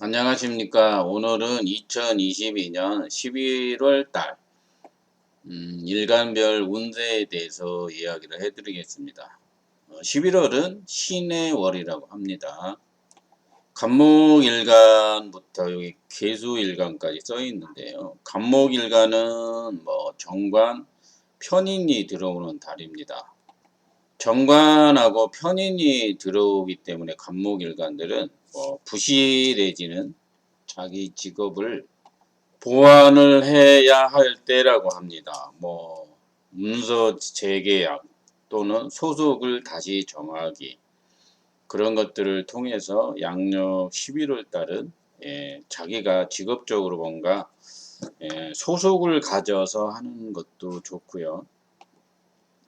안녕하십니까. 오늘은 2022년 11월 달, 음, 일간별 운세에 대해서 이야기를 해드리겠습니다. 어, 11월은 신의 월이라고 합니다. 간목일간부터 여기 개수일간까지 써 있는데요. 간목일간은 뭐 정관, 편인이 들어오는 달입니다. 정관하고 편인이 들어오기 때문에 간목일간들은 뭐 부실해지는 자기 직업을 보완을 해야 할 때라고 합니다. 뭐 문서 재계약 또는 소속을 다시 정하기 그런 것들을 통해서 양력 11월 달은 예, 자기가 직업적으로 뭔가 예, 소속을 가져서 하는 것도 좋고요.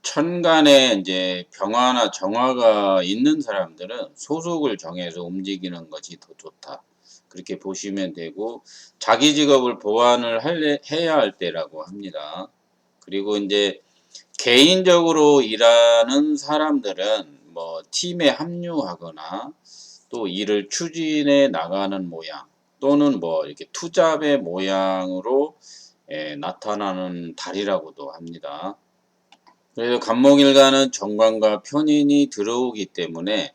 천간에 이제 병화나 정화가 있는 사람들은 소속을 정해서 움직이는 것이 더 좋다. 그렇게 보시면 되고 자기 직업을 보완을 할래, 해야 할 때라고 합니다. 그리고 이제 개인적으로 일하는 사람들은 뭐 팀에 합류하거나 또 일을 추진해 나가는 모양 또는 뭐 이렇게 투잡의 모양으로 예, 나타나는 달이라고도 합니다. 그래서 간목일간은 정관과 편인이 들어오기 때문에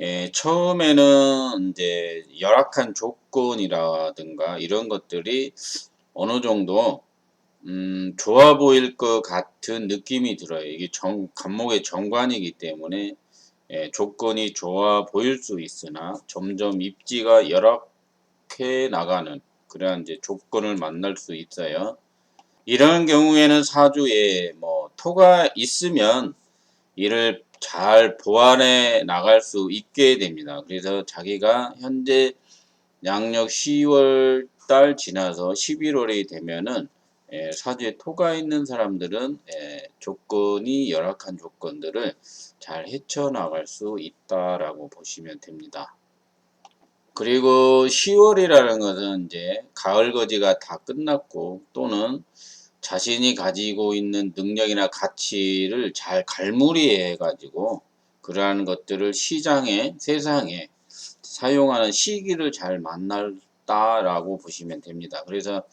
예, 처음에는 이제 열악한 조건이라든가 이런 것들이 어느 정도 음, 좋아 보일 것 같은 느낌이 들어요. 이게 정, 간목의 정관이기 때문에 예, 조건이 좋아 보일 수 있으나 점점 입지가 열악해 나가는 그러한 이제 조건을 만날 수 있어요. 이런 경우에는 사주에 뭐 토가 있으면 이를 잘 보완해 나갈 수 있게 됩니다. 그래서 자기가 현재 양력 10월 달 지나서 11월이 되면은 예, 사주에 토가 있는 사람들은 예, 조건이 열악한 조건들을 잘 헤쳐나갈 수 있다라고 보시면 됩니다. 그리고 10월이라는 것은 이제 가을 거지가 다 끝났고 또는 자신이 가지고 있는 능력이나 가치를 잘 갈무리해 가지고 그러한 것들을 시장에 세상에 사용하는 시기를 잘 만났다라고 보시면 됩니다. 그래서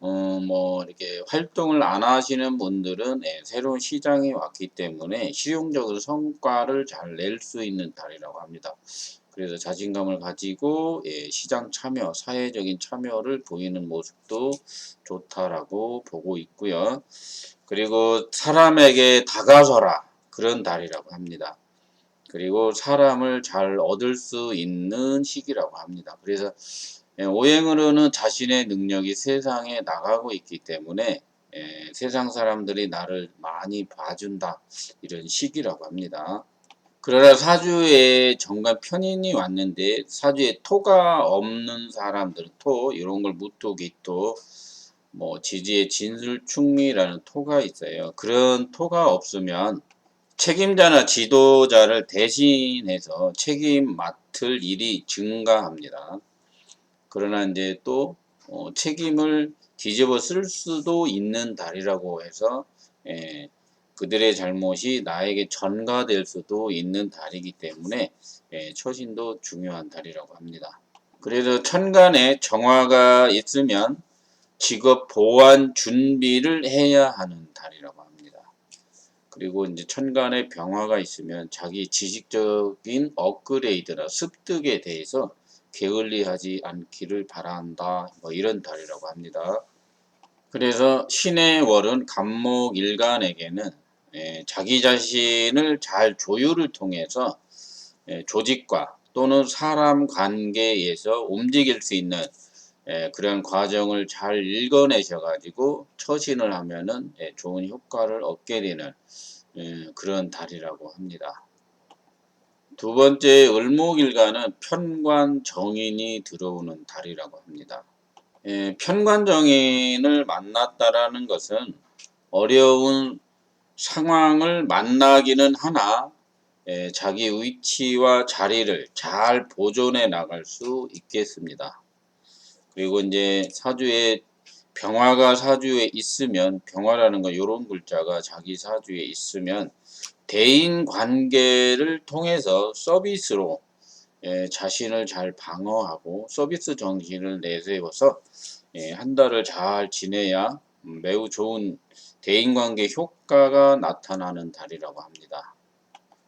어, 뭐 이렇게 활동을 안 하시는 분들은 예, 새로운 시장이 왔기 때문에 실용적으로 성과를 잘 낼 수 있는 달이라고 합니다. 그래서 자신감을 가지고 예, 시장 참여, 사회적인 참여를 보이는 모습도 좋다라고 보고 있고요. 그리고 사람에게 다가서라 그런 달이라고 합니다. 그리고 사람을 잘 얻을 수 있는 시기라고 합니다. 그래서 예, 오행으로는 자신의 능력이 세상에 나가고 있기 때문에 예, 세상 사람들이 나를 많이 봐준다 이런 시기라고 합니다. 그러나 사주에 정관 편인이 왔는데 사주에 토가 없는 사람들 토 이런 걸 무토 기토 뭐 지지의 진술 충미라는 토가 있어요. 그런 토가 없으면 책임자나 지도자를 대신해서 책임 맡을 일이 증가합니다. 그러나 이제 또 어, 책임을 뒤집어 쓸 수도 있는 달이라고 해서 예, 그들의 잘못이 나에게 전가될 수도 있는 달이기 때문에 예, 처신도 중요한 달이라고 합니다. 그래서 천간에 정화가 있으면 직업 보완 준비를 해야 하는 달이라고 합니다. 그리고 이제 천간에 병화가 있으면 자기 지식적인 업그레이드나 습득에 대해서 게을리하지 않기를 바란다. 뭐 이런 달이라고 합니다. 그래서 신의 월은 간목 일간에게는 예, 자기 자신을 잘 조율을 통해서 예, 조직과 또는 사람 관계에서 움직일 수 있는 예, 그런 과정을 잘 읽어내셔 가지고 처신을 하면은 예, 좋은 효과를 얻게 되는 예, 그런 달이라고 합니다. 두 번째 을목일간은 편관 정인이 들어오는 달이라고 합니다. 예, 편관 정인을 만났다라는 것은 어려운 상황을 만나기는 하나 예, 자기 위치와 자리를 잘 보존해 나갈 수 있겠습니다. 그리고 이제 사주에 병화가 사주에 있으면 병화라는 건 이런 글자가 자기 사주에 있으면 대인 관계를 통해서 서비스로 예, 자신을 잘 방어하고 서비스 정신을 내세워서 예, 한 달을 잘 지내야 음, 매우 좋은 대인관계 효과가 나타나는 달이라고 합니다.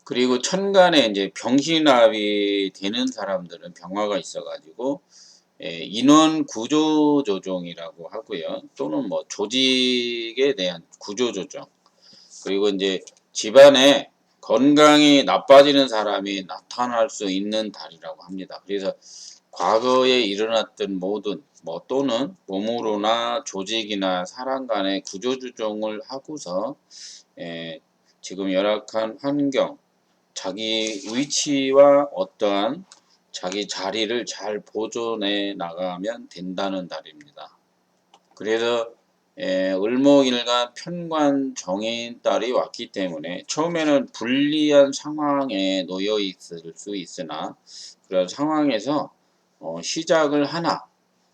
그리고 천간에 이제 병신합이 되는 사람들은 병화가 있어가지고 예, 인원 구조 조정이라고 하고요. 또는 뭐 조직에 대한 구조 조정. 그리고 이제 집안에 건강이 나빠지는 사람이 나타날 수 있는 달이라고 합니다. 그래서 과거에 일어났던 모든 뭐 또는 몸으로나 조직이나 사람 간의 구조 조정을 하고서 예, 지금 열악한 환경, 자기 위치와 어떠한 자기 자리를 잘 보존해 나가면 된다는 달입니다. 그래서 예, 을목일간 편관 정인 달이 왔기 때문에 처음에는 불리한 상황에 놓여 있을 수 있으나 그런 상황에서 어, 시작을 하나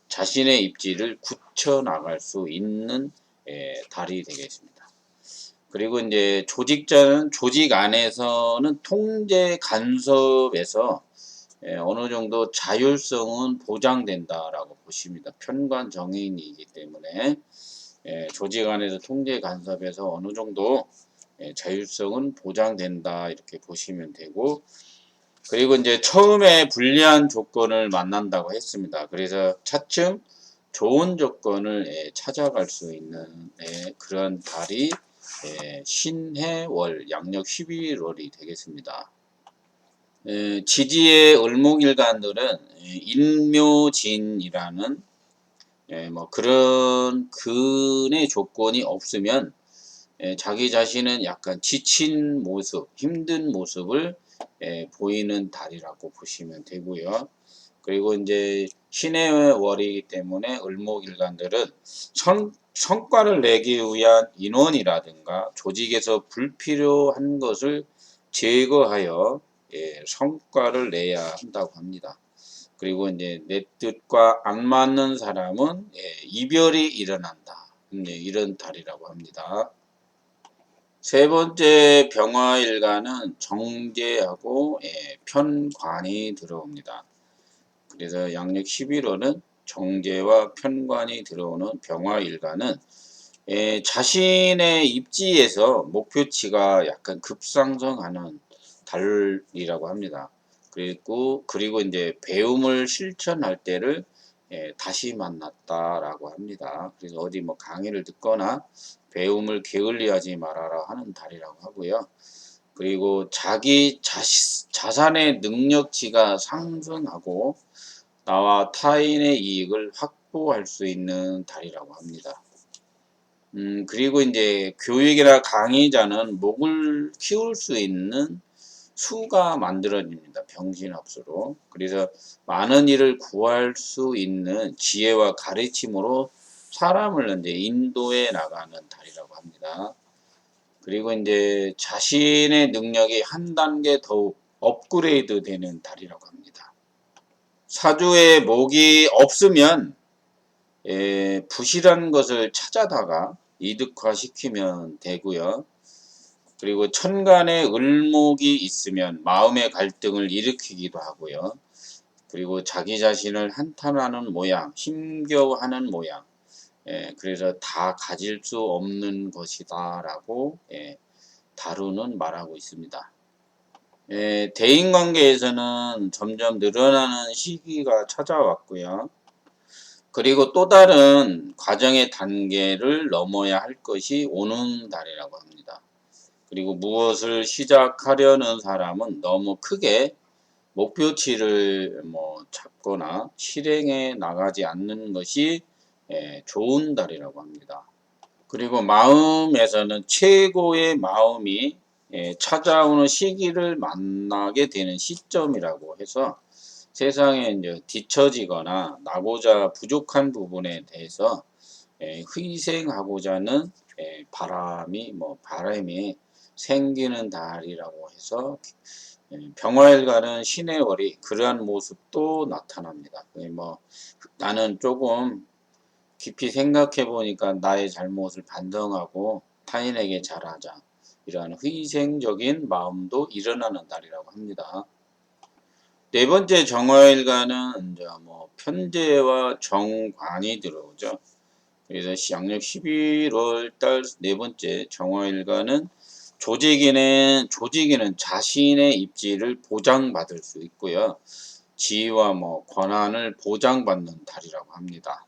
자신의 입지를 굳혀 나갈 수 있는 예, 달이 되겠습니다. 그리고 이제 조직자는 조직 안에서는 통제 간섭에서 예, 어느 정도 자율성은 보장된다라고 보십니다. 편관 정인이기 때문에 예, 조직 안에서 통제 간섭에서 어느 정도 예, 자율성은 보장된다 이렇게 보시면 되고 그리고 이제 처음에 불리한 조건을 만난다고 했습니다. 그래서 차츰 좋은 조건을 예, 찾아갈 수 있는 예, 그런 달이 예, 신해월 양력 11월이 되겠습니다. 에, 지지의 을목일간들은 에, 인묘진이라는 에, 뭐 그런 근의 조건이 없으면 에, 자기 자신은 약간 지친 모습, 힘든 모습을 에, 보이는 달이라고 보시면 되고요. 그리고 이제 신의 월이기 때문에 을목일간들은 성, 성과를 내기 위한 인원이라든가 조직에서 불필요한 것을 제거하여 예, 성과를 내야 한다고 합니다. 그리고 이제 내 뜻과 안 맞는 사람은 예, 이별이 일어난다. 네, 이런 달이라고 합니다. 세 번째 병화일간은 정제하고 예, 편관이 들어옵니다. 그래서 양력 11월은 정제와 편관이 들어오는 병화일간은 예, 자신의 입지에서 목표치가 약간 급상승하는 달이라고 합니다. 그리고 그리고 이제 배움을 실천할 때를 예, 다시 만났다라고 합니다. 그래서 어디 뭐 강의를 듣거나 배움을 게을리하지 말아라 하는 달이라고 하고요. 그리고 자기 자시, 자산의 능력치가 상승하고 나와 타인의 이익을 확보할 수 있는 달이라고 합니다. 음, 그리고 이제 교육이나 강의자는 목을 키울 수 있는 수가 만들어집니다. 병신합수로. 그래서 많은 일을 구할 수 있는 지혜와 가르침으로 사람을 이제 인도해 나가는 달이라고 합니다. 그리고 이제 자신의 능력이 한 단계 더욱 업그레이드 되는 달이라고 합니다. 사주에 목이 없으면 예, 부실한 것을 찾아다가 이득화시키면 되고요. 그리고 천간에 을목이 있으면 마음의 갈등을 일으키기도 하고요. 그리고 자기 자신을 한탄하는 모양, 힘겨워하는 모양. 예, 그래서 다 가질 수 없는 것이다 라고 예, 다루는 말하고 있습니다. 예, 대인관계에서는 점점 늘어나는 시기가 찾아왔고요. 그리고 또 다른 과정의 단계를 넘어야 할 것이 오는 달이라고 합니다. 그리고 무엇을 시작하려는 사람은 너무 크게 목표치를 뭐 잡거나 실행해 나가지 않는 것이 예, 좋은 달이라고 합니다. 그리고 마음에서는 최고의 마음이 예, 찾아오는 시기를 만나게 되는 시점이라고 해서 세상에 이제 뒤처지거나 나고자 부족한 부분에 대해서 예, 희생하고자 하는 예, 바람이 뭐 바람이 생기는 달이라고 해서 예, 병화일간은 신의 월이 그러한 모습도 나타납니다. 뭐 나는 조금 깊이 생각해 보니까 나의 잘못을 반성하고 타인에게 잘하자 이러한 희생적인 마음도 일어나는 달이라고 합니다. 네 번째 정화일간은 이제 뭐 편제와 정관이 들어오죠. 그래서 시- 양력 11월 달 네 번째 정화일간은 조직인은 조직인은 자신의 입지를 보장받을 수 있고요. 지위와 뭐 권한을 보장받는 달이라고 합니다.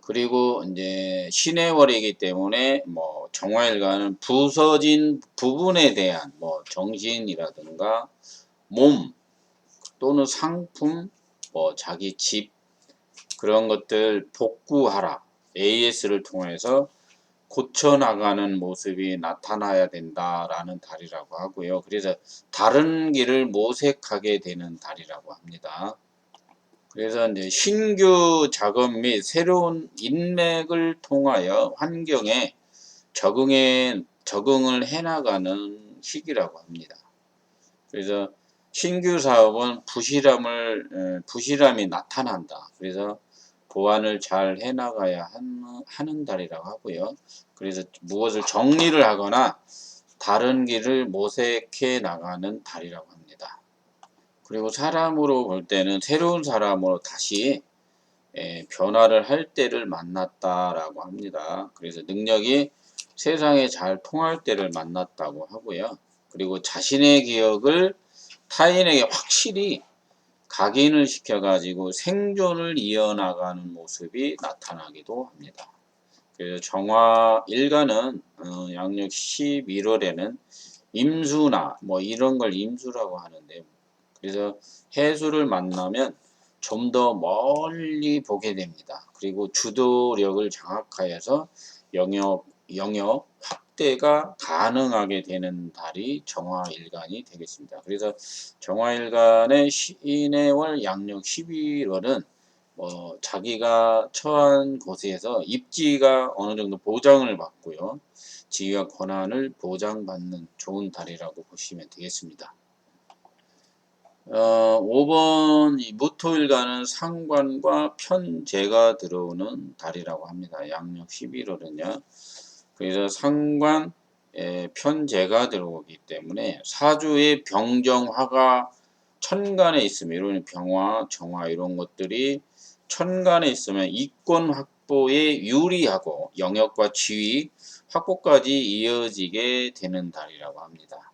그리고 이제 신의 월이기 때문에 뭐 정화일간은 부서진 부분에 대한 뭐 정신이라든가 몸 또는 상품 뭐 자기 집 그런 것들 복구하라 AS를 통해서 고쳐나가는 모습이 나타나야 된다라는 달이라고 하고요. 그래서 다른 길을 모색하게 되는 달이라고 합니다. 그래서 이제 신규 작업 및 새로운 인맥을 통하여 환경에 적응해 적응을 해나가는 시기라고 합니다. 그래서 신규 사업은 부실함을 에, 부실함이 나타난다. 그래서 보완을 잘 해나가야 하는, 달이라고 하고요. 그래서 무엇을 정리를 하거나 다른 길을 모색해 나가는 달이라고 합니다. 그리고 사람으로 볼 때는 새로운 사람으로 다시 에, 변화를 할 때를 만났다라고 합니다. 그래서 능력이 세상에 잘 통할 때를 만났다고 하고요. 그리고 자신의 기억을 타인에게 확실히 각인을 시켜가지고 생존을 이어나가는 모습이 나타나기도 합니다. 그래서 정화 일간은 어, 양력 11월에는 임수나 뭐 이런 걸 임수라고 하는데 그래서 해수를 만나면 좀 더 멀리 보게 됩니다. 그리고 주도력을 장악하여서 영역 영역 확 대가 가능하게 되는 달이 정화일간이 되겠습니다. 그래서 정화일간의 신해월 양력 11월은 뭐 자기가 처한 곳에서 입지가 어느 정도 보장을 받고요. 지위와 권한을 보장받는 좋은 달이라고 보시면 되겠습니다. 어, 5번 이 무토일간은 상관과 편제가 들어오는 달이라고 합니다. 양력 11월은요. 그래서 상관 에, 편제가 들어오기 때문에 사주의 병정화가 천간에 있으면 이런 병화, 정화 이런 것들이 천간에 있으면 이권 확보에 유리하고 영역과 지위 확보까지 이어지게 되는 달이라고 합니다.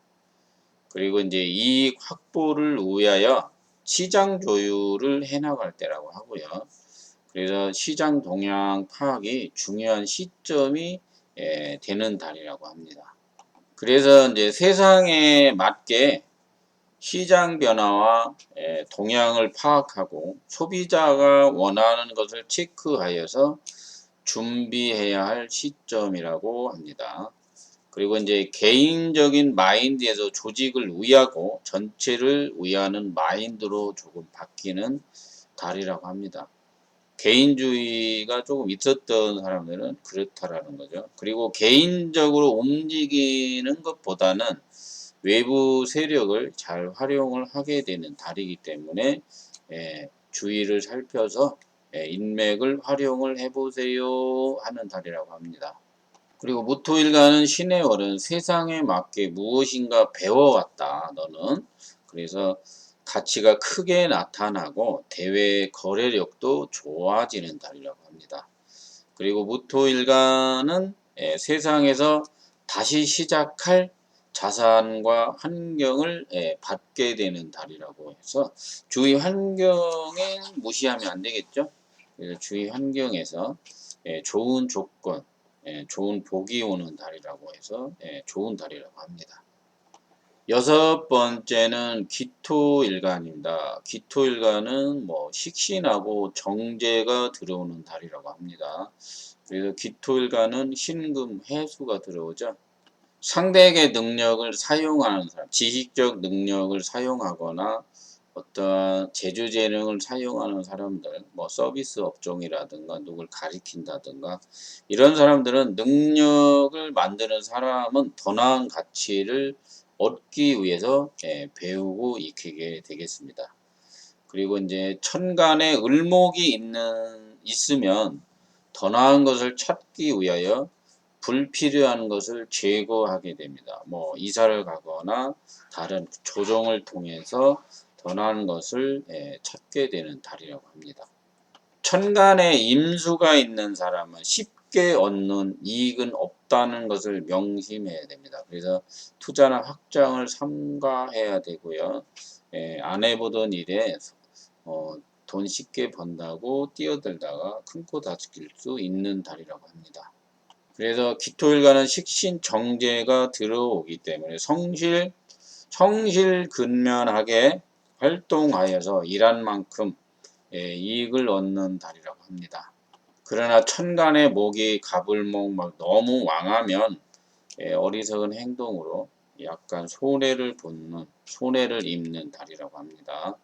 그리고 이제 이익 확보를 위하여 시장 조율을 해나갈 때라고 하고요. 그래서 시장 동향 파악이 중요한 시점이 예, 되는 달이라고 합니다. 그래서 이제 세상에 맞게 시장 변화와 예, 동향을 파악하고 소비자가 원하는 것을 체크하여서 준비해야 할 시점이라고 합니다. 그리고 이제 개인적인 마인드에서 조직을 위하고 전체를 위하는 마인드로 조금 바뀌는 달이라고 합니다. 개인주의가 조금 있었던 사람들은 그렇다라는 거죠. 그리고 개인적으로 움직이는 것보다는 외부 세력을 잘 활용을 하게 되는 달이기 때문에 예, 주의를 살펴서 예, 인맥을 활용을 해보세요 하는 달이라고 합니다. 그리고 무토일간은 신의 월은 세상에 맞게 무엇인가 배워왔다 너는 그래서 가치가 크게 나타나고 대외 거래력도 좋아지는 달이라고 합니다. 그리고 무토일간은 예, 세상에서 다시 시작할 자산과 환경을 예, 받게 되는 달이라고 해서 주위 환경에 무시하면 안 되겠죠. 주위 환경에서 예, 좋은 조건, 예, 좋은 복이 오는 달이라고 해서 예, 좋은 달이라고 합니다. 여섯 번째는 기토일간입니다. 기토일간은 뭐 식신하고 정제가 들어오는 달이라고 합니다. 그래서 기토일간은 신금 해수가 들어오죠. 상대에게 능력을 사용하는 사람, 지식적 능력을 사용하거나 어떠한 제주 재능을 사용하는 사람들, 뭐 서비스 업종이라든가 누굴 가리킨다든가 이런 사람들은 능력을 만드는 사람은 더 나은 가치를 얻기 위해서 예, 배우고 익히게 되겠습니다. 그리고 이제 천간에 을목이 있는 있으면 더 나은 것을 찾기 위하여 불필요한 것을 제거하게 됩니다. 뭐 이사를 가거나 다른 조정을 통해서 더 나은 것을 예, 찾게 되는 달이라고 합니다. 천간에 임수가 있는 사람은 얻는 이익은 없다는 것을 명심해야 됩니다. 그래서 투자나 확장을 삼가해야 되고요. 예, 안 해보던 일에 어, 돈 쉽게 번다고 뛰어들다가 큰 코 다칠 수 있는 달이라고 합니다. 그래서 기토일간은 식신 정제가 들어오기 때문에 성실 성실 근면하게 활동하여서 일한 만큼 예, 이익을 얻는 달이라고 합니다. 그러나 천간의 목이 가불목 막 너무 왕하면 예, 어리석은 행동으로 약간 손해를 보는 손해를 입는 달이라고 합니다.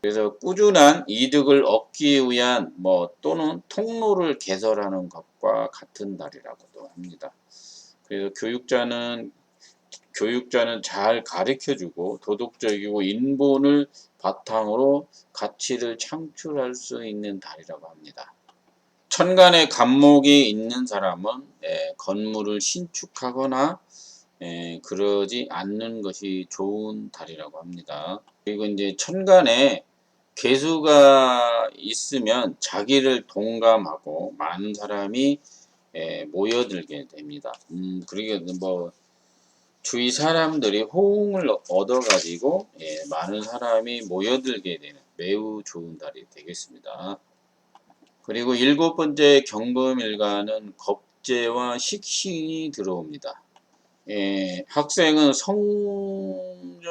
그래서 꾸준한 이득을 얻기 위한 뭐 또는 통로를 개설하는 것과 같은 달이라고도 합니다. 그래서 교육자는 교육자는 잘 가르쳐주고 도덕적이고 인본을 바탕으로 가치를 창출할 수 있는 달이라고 합니다. 천간에 간목이 있는 사람은 예, 건물을 신축하거나 예, 그러지 않는 것이 좋은 달이라고 합니다. 그리고 이제 천간에 개수가 있으면 자기를 동감하고 많은 사람이 예, 모여들게 됩니다. 음, 그러니까 뭐 주위 사람들이 호응을 얻어가지고 예, 많은 사람이 모여들게 되는 매우 좋은 달이 되겠습니다. 그리고 일곱 번째 경금일간은 겁재와 식신이 들어옵니다. 예, 학생은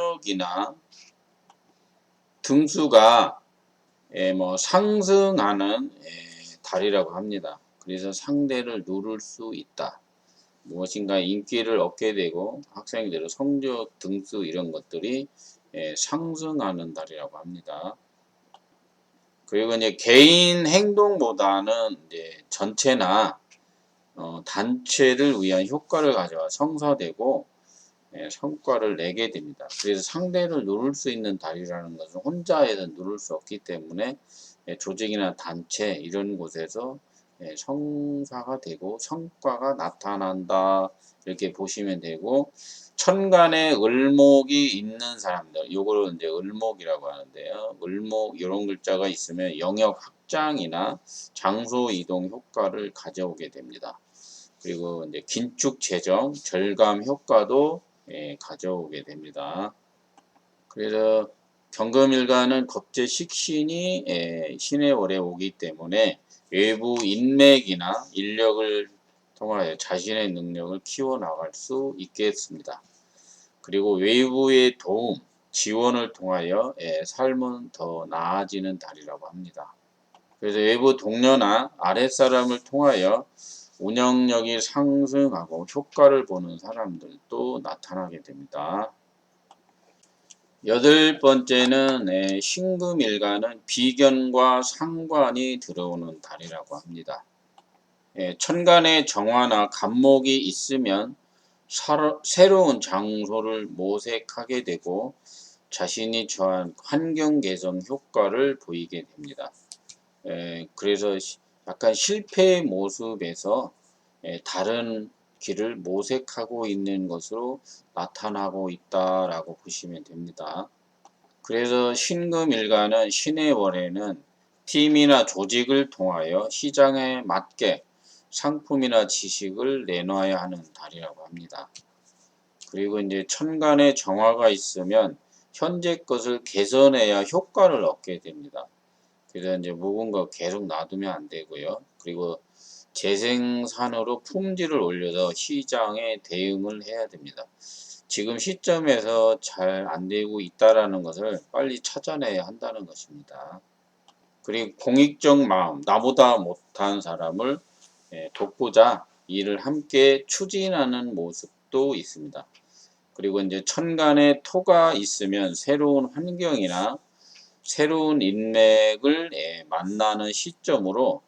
성적이나 등수가 예, 뭐 상승하는 예, 달이라고 합니다. 그래서 상대를 누를 수 있다. 무엇인가 인기를 얻게 되고 학생들의 성적 등수 이런 것들이 예, 상승하는 달이라고 합니다. 그리고 이제 개인 행동보다는 이제 전체나 어, 단체를 위한 효과를 가져와 성사되고 예, 성과를 내게 됩니다. 그래서 상대를 누를 수 있는 달이라는 것은 혼자에서 누를 수 없기 때문에 예, 조직이나 단체 이런 곳에서 예, 성사가 되고 성과가 나타난다. 이렇게 보시면 되고 천간에 을목이 있는 사람들 요거를 이제 을목이라고 하는데요. 을목 이런 글자가 있으면 영역 확장이나 장소 이동 효과를 가져오게 됩니다. 그리고 이제 긴축 재정 절감 효과도 예, 가져오게 됩니다. 그래서 경금일간은 겁재 식신이 예, 신의 월에 오기 때문에 외부 인맥이나 인력을 통하여 자신의 능력을 키워나갈 수 있겠습니다. 그리고 외부의 도움, 지원을 통하여 예, 삶은 더 나아지는 달이라고 합니다. 그래서 외부 동료나 아랫사람을 통하여 운영력이 상승하고 효과를 보는 사람들도 나타나게 됩니다. 여덟 번째는 네, 신금일간은 비견과 상관이 들어오는 달이라고 합니다. 예, 천간에 정화나 간목이 있으면 사러, 새로운 장소를 모색하게 되고 자신이 처한 환경 개선 효과를 보이게 됩니다. 예, 그래서 약간 실패의 모습에서 예, 다른 길을 모색하고 있는 것으로 나타나고 있다라고 보시면 됩니다. 그래서 신금일간은 신의 월에는 팀이나 조직을 통하여 시장에 맞게 상품이나 지식을 내놔야 하는 달이라고 합니다. 그리고 이제 천간에 정화가 있으면 현재 것을 개선해야 효과를 얻게 됩니다. 그래서 이제 묵은 거 계속 놔두면 안 되고요. 그리고 재생산으로 품질을 올려서 시장에 대응을 해야 됩니다. 지금 시점에서 잘 안되고 있다라는 것을 빨리 찾아내야 한다는 것입니다. 그리고 공익적 마음, 나보다 못한 사람을 예, 돕고자 일을 함께 추진하는 모습도 있습니다. 그리고 이제 천간에 토가 있으면 새로운 환경이나 새로운 인맥을 예, 만나는 시점으로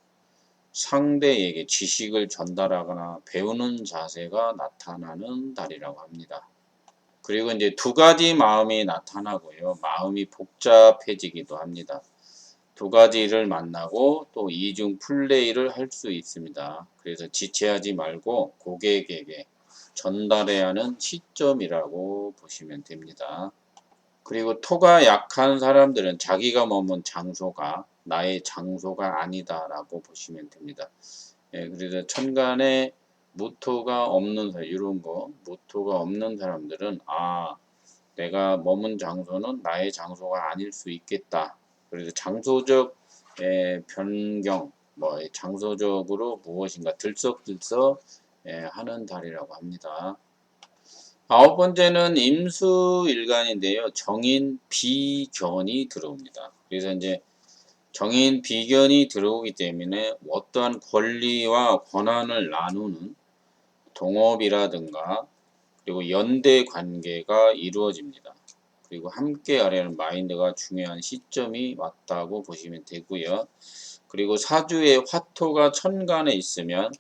상대에게 지식을 전달하거나 배우는 자세가 나타나는 달이라고 합니다. 그리고 이제 두 가지 마음이 나타나고요. 마음이 복잡해지기도 합니다. 두 가지를 만나고 또 이중 플레이를 할 수 있습니다. 그래서 지체하지 말고 고객에게 전달해야 하는 시점이라고 보시면 됩니다. 그리고 토가 약한 사람들은 자기가 머문 장소가 나의 장소가 아니다라고 보시면 됩니다. 예, 그래서 천간에 무토가 없는 사람, 이런 거, 무토가 없는 사람들은, 아, 내가 머문 장소는 나의 장소가 아닐 수 있겠다. 그래서 장소적 예, 변경, 뭐, 예, 장소적으로 무엇인가 들썩들썩 예, 하는 달이라고 합니다. 아홉 번째는 임수일간인데요. 정인 비견이 들어옵니다. 그래서 이제 정인 비견이 들어오기 때문에 어떠한 권리와 권한을 나누는 동업이라든가 그리고 연대 관계가 이루어집니다. 그리고 함께 하려는 마인드가 중요한 시점이 왔다고 보시면 되고요. 그리고 사주에 화토가 천간에 있으면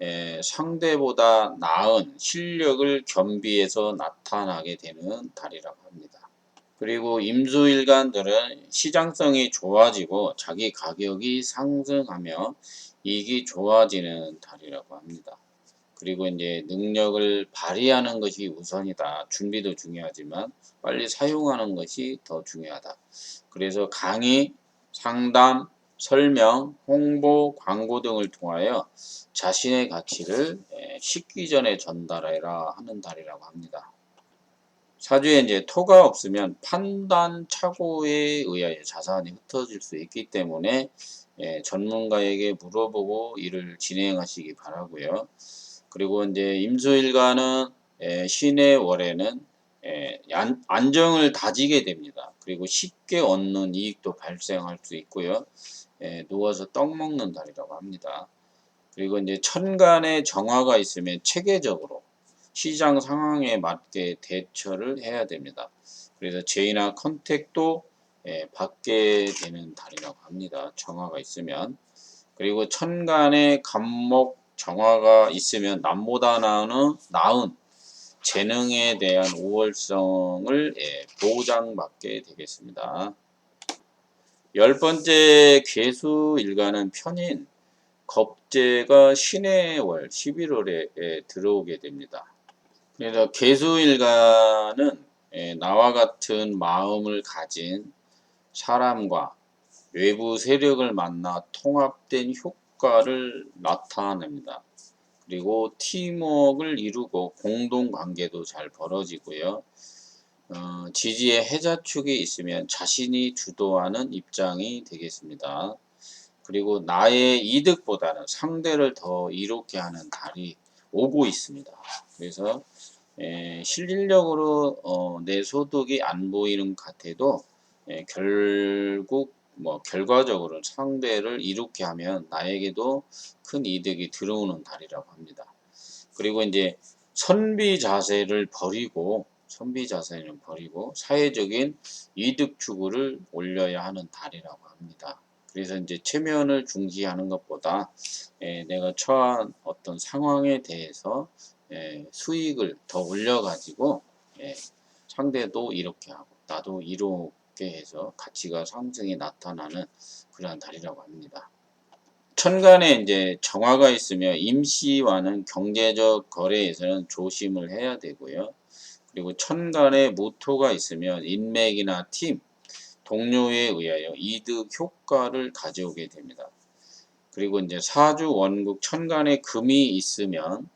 에, 상대보다 나은 실력을 겸비해서 나타나게 되는 달이라고 합니다. 그리고 임수일간들은 시장성이 좋아지고 자기 가격이 상승하며 이익이 좋아지는 달이라고 합니다. 그리고 이제 능력을 발휘하는 것이 우선이다. 준비도 중요하지만 빨리 사용하는 것이 더 중요하다. 그래서 강의, 상담, 설명, 홍보, 광고 등을 통하여 자신의 가치를 에, 식기 전에 전달해라 하는 달이라고 합니다. 사주에 이제 토가 없으면 판단 착오에 의하여 자산이 흩어질 수 있기 때문에 예, 전문가에게 물어보고 일을 진행하시기 바라고요. 그리고 이제 임수일간은 예, 신의 월에는 예, 안, 안정을 다지게 됩니다. 그리고 쉽게 얻는 이익도 발생할 수 있고요. 예, 누워서 떡 먹는 달이라고 합니다. 그리고 이제 천간에 정화가 있으면 체계적으로 시장 상황에 맞게 대처를 해야 됩니다. 그래서 제의나 컨택도 예, 받게 되는 달이라고 합니다. 정화가 있으면. 그리고 천간에 간목 정화가 있으면 남보다 나은, 나은 재능에 대한 우월성을 예, 보장받게 되겠습니다. 열 번째 괴수 일가는 편인 겁재가 신의 월 11월에 들어오게 됩니다. 그래서 개수일가는 예, 나와 같은 마음을 가진 사람과 외부 세력을 만나 통합된 효과를 나타냅니다. 그리고 팀워크를 이루고 공동관계도 잘 벌어지고요. 어, 지지의 해자축이 있으면 자신이 주도하는 입장이 되겠습니다. 그리고 나의 이득보다는 상대를 더 이롭게 하는 달이 오고 있습니다. 그래서 에, 실질적으로 어, 내 소득이 안 보이는 것 같아도 에, 결국 뭐 결과적으로 상대를 이롭게 하면 나에게도 큰 이득이 들어오는 달이라고 합니다. 그리고 이제 선비 자세를 버리고 선비 자세를 버리고 사회적인 이득 추구를 올려야 하는 달이라고 합니다. 그래서 이제 체면을 중시하는 것보다 에, 내가 처한 어떤 상황에 대해서 예, 수익을 더 올려가지고 예, 상대도 이렇게 하고 나도 이렇게 해서 가치가 상승이 나타나는 그러한 달이라고 합니다. 천간에 이제 정화가 있으며 임시와는 경제적 거래에서는 조심을 해야 되고요. 그리고 천간에 무토가 있으면 인맥이나 팀, 동료에 의하여 이득 효과를 가져오게 됩니다. 그리고 이제 사주 원국 천간에 금이 있으면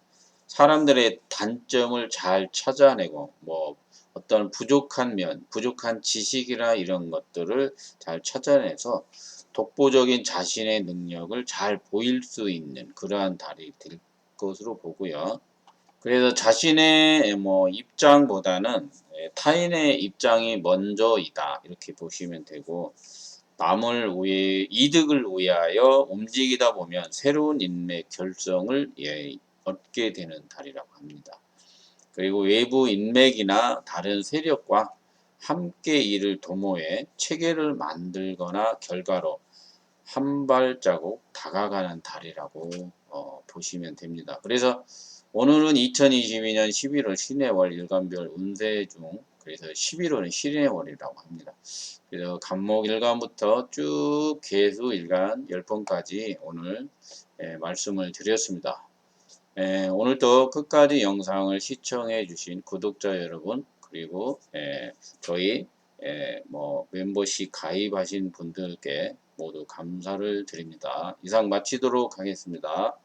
사람들의 단점을 잘 찾아내고 뭐 어떤 부족한 면, 부족한 지식이나 이런 것들을 잘 찾아내서 독보적인 자신의 능력을 잘 보일 수 있는 그러한 달이 될 것으로 보고요. 그래서 자신의 뭐 입장보다는 타인의 입장이 먼저이다 이렇게 보시면 되고 남을 위해 이득을 위하여 움직이다 보면 새로운 인맥 결성을 예, 얻게 되는 달이라고 합니다. 그리고 외부 인맥이나 다른 세력과 함께 일을 도모해 체계를 만들거나 결과로 한 발자국 다가가는 달이라고 어, 보시면 됩니다. 그래서 오늘은 2022년 11월 신해월 일간별 운세 중 그래서 11월은 신의 월이라고 합니다. 그래서 간목 일간부터 쭉 개수 일간 10번까지 오늘 예, 말씀을 드렸습니다. 예, 오늘도 끝까지 영상을 시청해 주신 구독자 여러분 그리고 예, 저희 예, 뭐 멤버십 가입하신 분들께 모두 감사를 드립니다. 이상 마치도록 하겠습니다.